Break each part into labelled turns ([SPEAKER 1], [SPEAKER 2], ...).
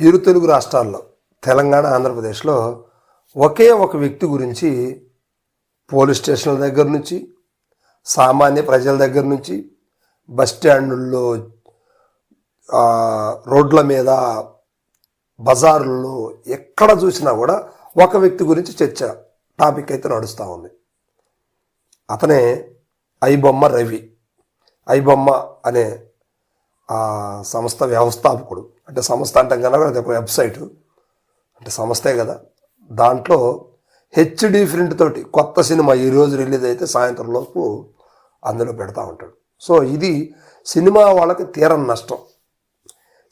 [SPEAKER 1] ఇరు తెలుగు రాష్ట్రాల్లో తెలంగాణ ఆంధ్రప్రదేశ్లో ఒకే ఒక వ్యక్తి గురించి పోలీస్ స్టేషన్ల దగ్గర నుంచి సామాన్య ప్రజల దగ్గర నుంచి బస్ స్టాండుల్లో రోడ్ల మీద బజారుల్లో ఎక్కడ చూసినా కూడా ఒక వ్యక్తి గురించి చర్చ టాపిక్ అయితే నడుస్తూ ఉంది. అతనే ఐబొమ్మ రవి. ఐబొమ్మ అనే ఆ సంస్థ వ్యవస్థాపకుడు. అంటే సంస్థ అంటే కనుక అది ఒక వెబ్సైట్. అంటే సంస్థే కదా. దాంట్లో హెచ్డి ప్రింట్ తోటి కొత్త సినిమా ఈరోజు రిలీజ్ అయితే సాయంత్రం లోపు అందులో పెడతా ఉంటాడు. సో ఇది సినిమా వాళ్ళకి తీరని నష్టం.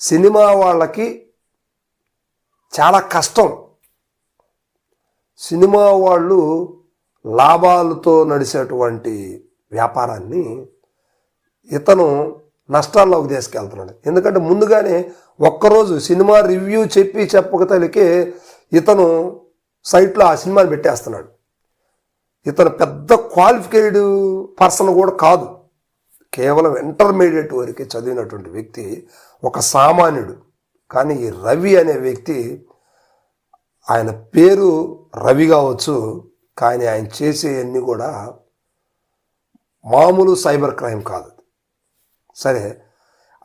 [SPEAKER 1] సినిమా వాళ్ళకి చాలా కష్టం. సినిమా వాళ్ళు లాభాలతో నడిచేటువంటి వ్యాపారాన్ని ఇతను నష్టాల్లోకి తీసుకెళ్తున్నాడు. ఎందుకంటే ముందుగానే ఒక్కరోజు సినిమా రివ్యూ చెప్పి చెప్పకతలికే ఇతను సైట్లో ఆ సినిమాని పెట్టేస్తున్నాడు. ఇతను పెద్ద క్వాలిఫైడ్ పర్సన్ కూడా కాదు. కేవలం ఇంటర్మీడియట్ వరకే చదివినటువంటి వ్యక్తి ఒక సామాన్యుడు. కానీ ఈ రవి అనే వ్యక్తి ఆయన పేరు రవి కావచ్చు కానీ ఆయన చేసేవన్నీ కూడా మామూలు సైబర్ క్రైమ్ కాదు. సరే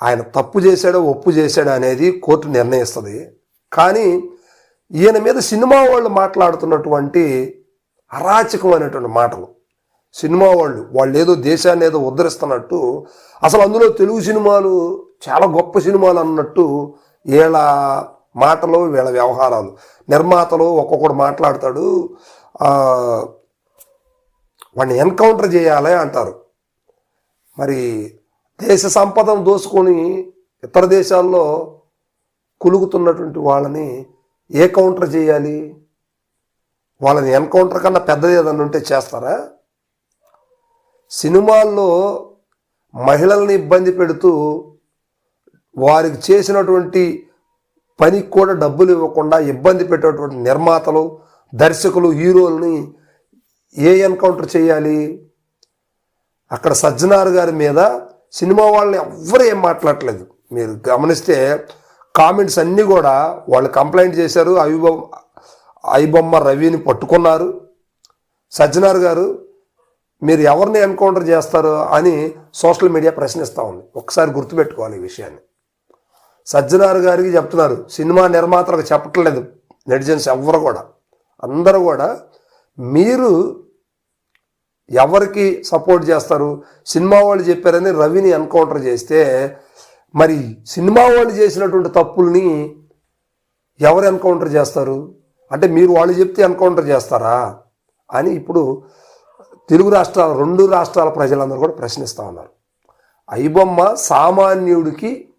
[SPEAKER 1] ఆయన తప్పు చేశాడో ఒప్పు చేశాడో అనేది కోర్టు నిర్ణయిస్తుంది. కానీ ఈయన మీద సినిమా వాళ్ళు మాట్లాడుతున్నటువంటి అరాచకమైనటువంటి మాటలు. సినిమా వాళ్ళు వాళ్ళు ఏదో దేశాన్ని ఏదో ఉద్ధరిస్తున్నట్టు అసలు అందులో తెలుగు సినిమాలు చాలా గొప్ప సినిమాలు అన్నట్టు వీళ్ళ మాటలు వీళ్ళ వ్యవహారాలు. నిర్మాతలు ఒక్కొక్కడు మాట్లాడతాడు వాడిని ఎన్కౌంటర్ చేయాలి అంటారు. మరి దేశ సంపదను దోసుకొని ఇతర దేశాల్లో కులుగుతున్నటువంటి వాళ్ళని ఏ కౌంటర్ చేయాలి? వాళ్ళని ఎన్కౌంటర్ కన్నా పెద్దది ఏదన్నా ఉంటే చేస్తారా? సినిమాల్లో మహిళల్ని ఇబ్బంది పెడుతూ వారికి చేసినటువంటి పనికి కూడా డబ్బులు ఇవ్వకుండా ఇబ్బంది పెట్టేటువంటి నిర్మాతలు దర్శకులు హీరోల్ని ఏ ఎన్కౌంటర్ చేయాలి? అక్కడ సజ్జనార్ గారి మీద సినిమా వాళ్ళని ఎవ్వరు ఏం మాట్లాడలేదు మీరు గమనిస్తే కామెంట్స్ అన్నీ కూడా వాళ్ళు కంప్లైంట్ చేశారు. అవిబొమ్మ ఐబొమ్మ రవిని పట్టుకున్నారు. సజ్జనార్ గారు మీరు ఎవరిని ఎన్కౌంటర్ చేస్తారు అని సోషల్ మీడియా ప్రశ్నిస్తూ ఉంది. ఒకసారి గుర్తుపెట్టుకోవాలి ఈ విషయాన్ని. సజ్జనార్ గారికి చెప్తున్నారు సినిమా నిర్మాతలకు చెప్పట్లేదు. నెటిజన్స్ ఎవ్వరు కూడా. అందరూ కూడా మీరు ఎవరికి సపోర్ట్ చేస్తారు? సినిమా వాళ్ళు చెప్పారని రవిని ఎన్కౌంటర్ చేస్తే మరి సినిమా వాళ్ళు చేసినటువంటి తప్పుల్ని ఎవరు ఎన్కౌంటర్ చేస్తారు? అంటే మీరు వాళ్ళు చెప్తే ఎన్కౌంటర్ చేస్తారా? అని ఇప్పుడు తెలుగు రాష్ట్రాల రెండు రాష్ట్రాల ప్రజలందరూ కూడా ప్రశ్నిస్తూ ఉన్నారు. ఐబొమ్మ సామాన్యుడికి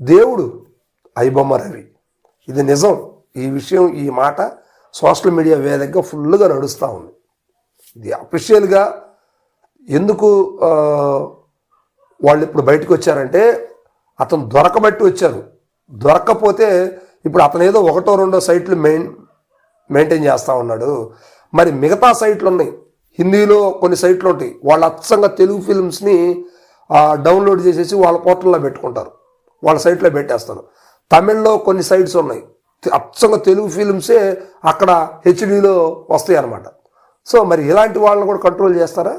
[SPEAKER 1] దేవుడు ఐబొమ్మ రవి. ఇది నిజం. ఈ విషయం ఈ మాట సోషల్ మీడియా వేదికగా ఫుల్గా నడుస్తూ ఉంది. ఇది అఫీషియల్గా ఎందుకు వాళ్ళు ఇప్పుడు బయటకు వచ్చారంటే అతను దొరకబట్టి వచ్చారు. దొరకపోతే ఇప్పుడు అతను ఏదో ఒకటో రెండో సైట్లు మెయిన్ మెయింటైన్ చేస్తూ ఉన్నాడు. మరి మిగతా సైట్లు ఉన్నాయి హిందీలో కొన్ని సైట్లు ఉంటాయి. వాళ్ళు అచ్చంగా తెలుగు ఫిల్మ్స్ని డౌన్లోడ్ చేసేసి వాళ్ళ పోర్టల్లో పెట్టుకుంటారు. వాళ్ళ సైట్లో పెట్టేస్తారు. తమిళ్ళో కొన్ని సైట్స్ ఉన్నాయి. అచ్చంగా తెలుగు ఫిల్మ్సే అక్కడ హెచ్డీలో వస్తాయి అన్నమాట సో మరి ఇలాంటి వాళ్ళని కూడా కంట్రోల్ చేస్తారా?